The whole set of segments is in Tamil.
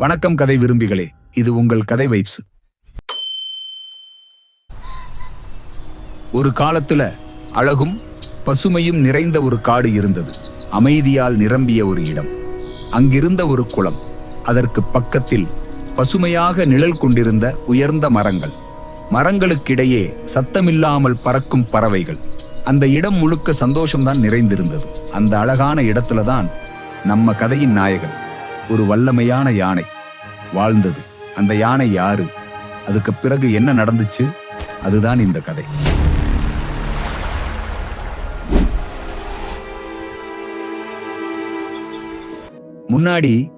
வணக்கம் கதை விரும்பிகளே இது உங்கள் கதை வைப்ஸ். ஒரு காலத்துல அழகும் பசுமையும் நிறைந்த ஒரு காடு இருந்தது. அமைதியால் நிரம்பிய ஒரு இடம். அங்கிருந்த ஒரு குளம். அதற்கு பக்கத்தில் பசுமையாக நிழல் கொண்டிருந்த உயர்ந்த மரங்கள். மரங்களுக்கிடையே சத்தமில்லாமல் பறக்கும் பறவைகள். அந்த இடம் முழுக்க சந்தோஷம்தான் நிறைந்திருந்தது. அந்த அழகான இடத்துல தான் நம்ம கதையின் நாயகன். ஒரு வல்லமையான யானை வாழ்ந்தது. அந்த யானை யாரு? அதுக்கு பிறகு என்ன நடந்துச்சு? அதுதான் இந்த கதை. முன்னாடி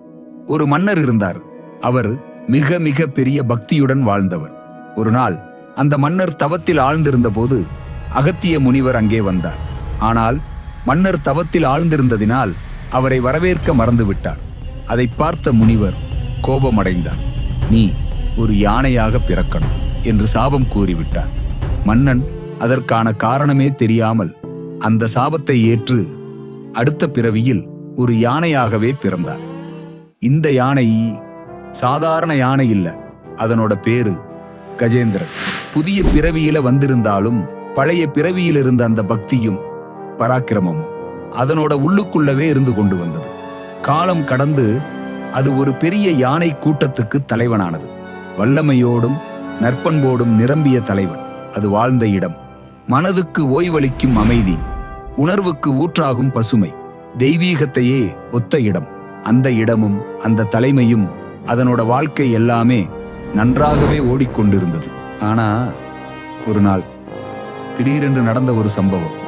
ஒரு மன்னர் இருந்தார். அவர் மிக மிக பெரிய பக்தியுடன் வாழ்ந்தவர். ஒரு நாள் அந்த மன்னர் தவத்தில் ஆழ்ந்திருந்த போது அகத்திய முனிவர் அங்கே வந்தார். ஆனால் மன்னர் தவத்தில் ஆழ்ந்திருந்ததினால் அவரை வரவேற்க மறந்துவிட்டார். அதை பார்த்த முனிவர் கோபமடைந்தார். நீ ஒரு யானையாக பிறக்கணும் என்று சாபம் கூறிவிட்டார். மன்னன் அதற்கான காரணமே தெரியாமல் அந்த சாபத்தை ஏற்று அடுத்த பிறவியில் ஒரு யானையாகவே பிறந்தார். இந்த யானை சாதாரண யானை இல்லை அதனோட பேரு கஜேந்திரன். புதிய பிறவியில வந்திருந்தாலும் பழைய பிறவியில் இருந்த அந்த பக்தியும் பராக்கிரமமும் அதனோட உள்ளுக்குள்ளவே இருந்து கொண்டு வந்தது. காலம் கடந்து அது ஒரு பெரிய யானை கூட்டத்துக்கு தலைவனானது. வல்லமையோடும் நற்பண்போடும் நிரம்பிய தலைவன். அது வாழ்ந்த இடம். மனதுக்கு ஓய்வளிக்கும் அமைதி. உணர்வுக்கு ஊற்றாகும் பசுமை. தெய்வீகத்தையே ஒத்த இடம். அந்த இடமும் அந்த தலைமையும் அதனோட வாழ்க்கை எல்லாமே நன்றாகவே ஓடிக்கொண்டிருந்தது. ஆனா ஒரு நாள் திடீரென்று நடந்த ஒரு சம்பவம்.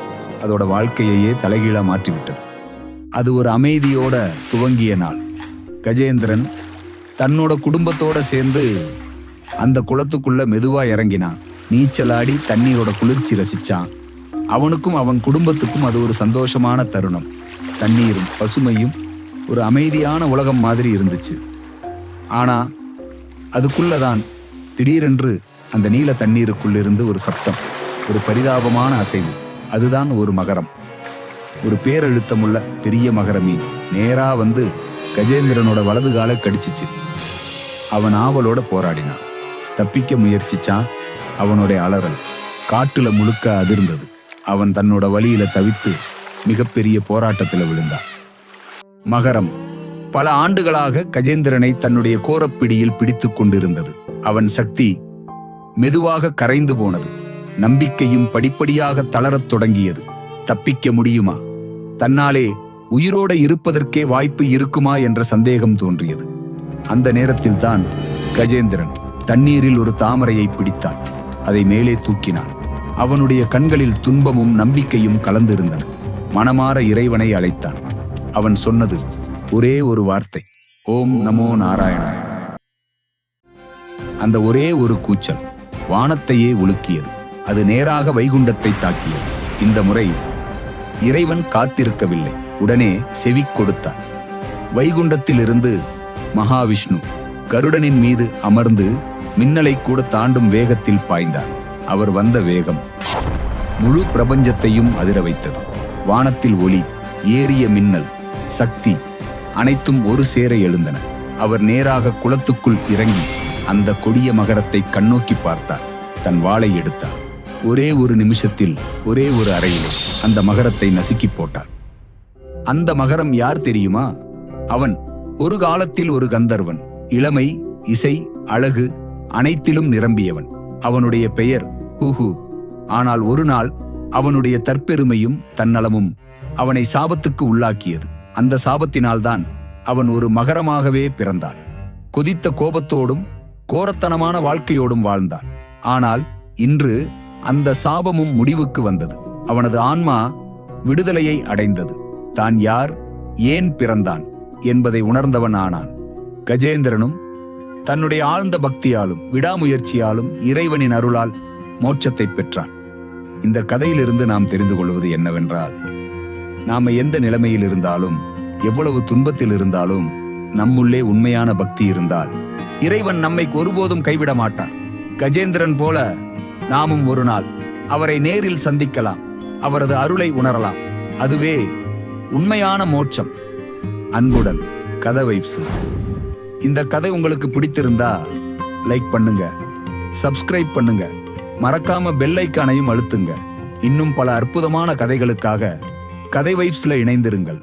அதோட வாழ்க்கையையே தலைகீழா மாற்றிவிட்டது. அது ஒரு அமைதியோட துவங்கிய நாள். கஜேந்திரன் தன்னோட குடும்பத்தோட சேர்ந்து அந்த குளத்துக்குள்ள மெதுவா இறங்கினான். நீச்சலாடி தண்ணீரோட குளிர்ச்சி ரசிச்சான். அவனுக்கும் அவன் குடும்பத்துக்கும் அது ஒரு சந்தோஷமான தருணம். தண்ணீரும் பசுமையும் ஒரு அமைதியான உலகம் மாதிரி இருந்துச்சு. ஆனா அதுக்குள்ளதான் திடீரென்று அந்த நீல தண்ணீருக்குள்ளிருந்து ஒரு சப்தம் ஒரு பரிதாபமான அசைவு. அதுதான் ஒரு மகரம். ஒரு பேரழுத்தமுள்ள பெரிய மகர மீன். நேரா வந்து கஜேந்திரனோட வலது காலை கடிச்சிச்சு. அவன் ஆவலோட போராடினான். தப்பிக்க முயற்சிச்சான் அவனுடைய அலறல். காட்டுல முழுக்க அதிர்ந்தது. அவன் தன்னோட வழியில தவித்து மிகப்பெரிய போராட்டத்துல விழுந்தான். மகரம். பல ஆண்டுகளாக கஜேந்திரனை தன்னுடைய கோரப்பிடியில் பிடித்துக் கொண்டிருந்தது. அவன் சக்தி மெதுவாக கரைந்து போனது. நம்பிக்கையும் படிப்படியாக தளரத் தொடங்கியது. தப்பிக்க முடியுமா? தன்னாலே உயிரோட இருப்பதற்கே வாய்ப்பு இருக்குமா என்ற சந்தேகம் தோன்றியது. அந்த நேரத்தில்தான் கஜேந்திரன் தண்ணீரில் ஒரு தாமரையை பிடித்தான். அதை மேலே தூக்கினான். அவனுடைய கண்களில் துன்பமும் நம்பிக்கையும் கலந்திருந்தன. மனமாற இறைவனை அழைத்தான். அவன் சொன்னது ஒரே ஒரு வார்த்தை ஓம் நமோ நாராயணாய. அந்த ஒரே ஒரு கூச்சல் வானத்தையே உலுக்கியது. அது நேராக வைகுண்டத்தை தாக்கியது. இந்த முறை இறைவன் காத்திருக்கவில்லை. உடனே செவி கொடுத்தார் வைகுண்டத்திலிருந்து மகாவிஷ்ணு கருடனின் மீது அமர்ந்து மின்னலை கூட தாண்டும் வேகத்தில் பாய்ந்தார். அவர் வந்த வேகம் முழு பிரபஞ்சத்தையும் அதிர வைத்தது. வானத்தில் ஒளி ஏறிய மின்னல் சக்தி அனைத்தும் ஒரு சேர எழுந்தன. அவர் நேராக குளத்துக்குள் இறங்கி அந்த கொடிய மகரத்தை கண்ணோக்கி பார்த்தார். தன் வாளை எடுத்தார். ஒரே ஒரு நிமிஷத்தில் ஒரே ஒரு அறையிலே அந்த மகரத்தை நசுக்கி போட்டார். அந்த மகரம் யார் தெரியுமா? அவன் ஒரு காலத்தில் ஒரு கந்தர்வன் இளமை இசை அழகு அனைத்திலும் நிரம்பியவன். அவனுடைய பெயர் ஹூஹு. ஆனால் ஒரு நாள் அவனுடைய தற்பெருமையும் தன்னலமும் அவனை சாபத்துக்கு உள்ளாக்கியது. அந்த சாபத்தினால்தான் அவன் ஒரு மகரமாகவே பிறந்தான். கொதித்த கோபத்தோடும் கோரத்தனமான வாழ்க்கையோடும் வாழ்ந்தான். ஆனால் இன்று அந்த சாபமும் முடிவுக்கு வந்தது. அவனது ஆன்மா விடுதலையை அடைந்தது. தான் யார்? ஏன் பிறந்தான்? என்பதை உணர்ந்தவன் ஆனான் கஜேந்திரனும் தன்னுடைய ஆழ்ந்த பக்தியாலும் விடாமுயற்சியாலும் இறைவனின் அருளால் மோட்சத்தை பெற்றான். இந்த கதையிலிருந்து நாம் தெரிந்து கொள்வது என்னவென்றால் நாம எந்த நிலைமையில் இருந்தாலும் எவ்வளவு துன்பத்தில் இருந்தாலும் நம்முள்ளே உண்மையான பக்தி இருந்தால் இறைவன் நம்மை ஒருபோதும் கைவிட மாட்டான். கஜேந்திரன் போல நாமும் ஒரு நாள் அவரை நேரில் சந்திக்கலாம். அவரது அருளை உணரலாம். அதுவே உண்மையான மோட்சம். அன்புடன் கதை வைப்ஸ் இந்த கதை உங்களுக்கு பிடித்திருந்தா லைக் பண்ணுங்க. சப்ஸ்கிரைப் பண்ணுங்க. மறக்காம பெல் ஐக்கானையும் அழுத்துங்க. இன்னும் பல அற்புதமான கதைகளுக்காக கதை வைப்ஸ்ல இணைந்திருங்கள்.